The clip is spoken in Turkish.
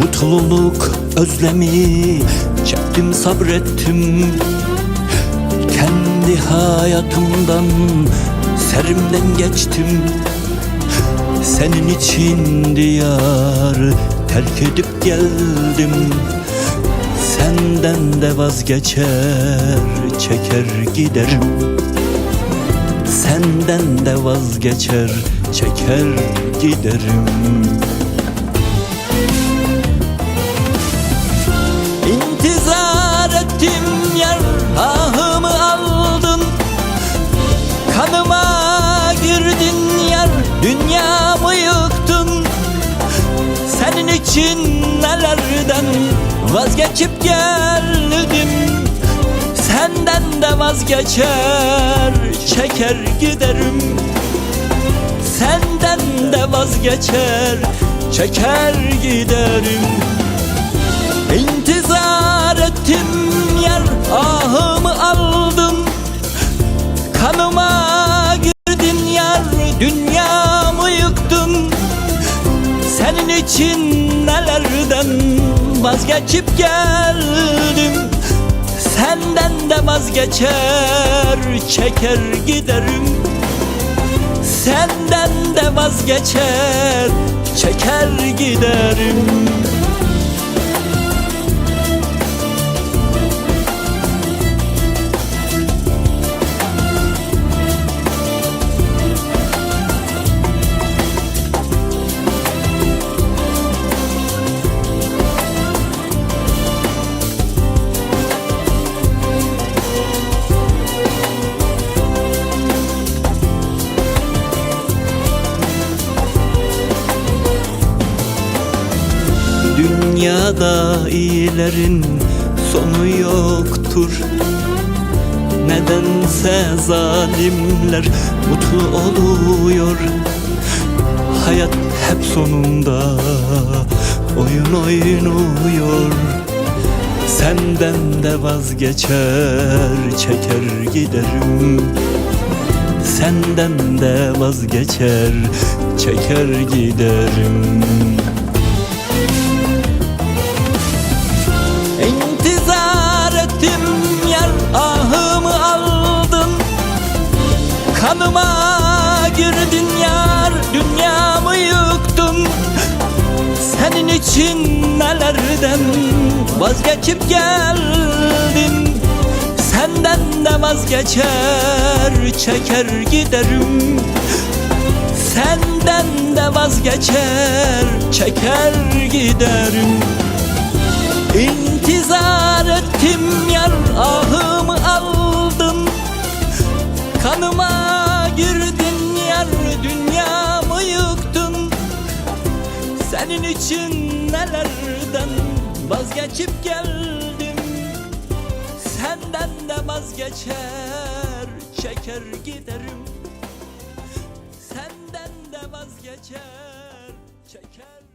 Mutluluk özlemi çektim sabrettim Kendi hayatımdan serimden geçtim. Senin için diyar terk edip geldim. Senden de vazgeçer çeker giderim. Senden de vazgeçer çeker giderim dünyamı yıktın? Senin için nelerden vazgeçip geldim? Senden de vazgeçer çeker giderim. Senden de vazgeçer çeker giderim. İntizar ettim yer ahımı aldın için nelerden vazgeçip geldim? Senden de vazgeçer çeker giderim. Senden de vazgeçer çeker giderim Dünyada iyilerin sonu yoktur. Nedense zalimler mutlu oluyor. Hayat hep sonunda oyun oynuyor. Senden de vazgeçer çeker giderim. Senden de vazgeçer çeker giderim girdin yar dünyamı yıktın Senin için nelerden vazgeçip geldim Senden de vazgeçer çeker giderim. Senden de vazgeçer çeker giderim. İntizar ettim yar ahımı aldın Kanıma Senin için nelerden vazgeçip geldim? Senden de vazgeçer çeker giderim. Senden de vazgeçer çeker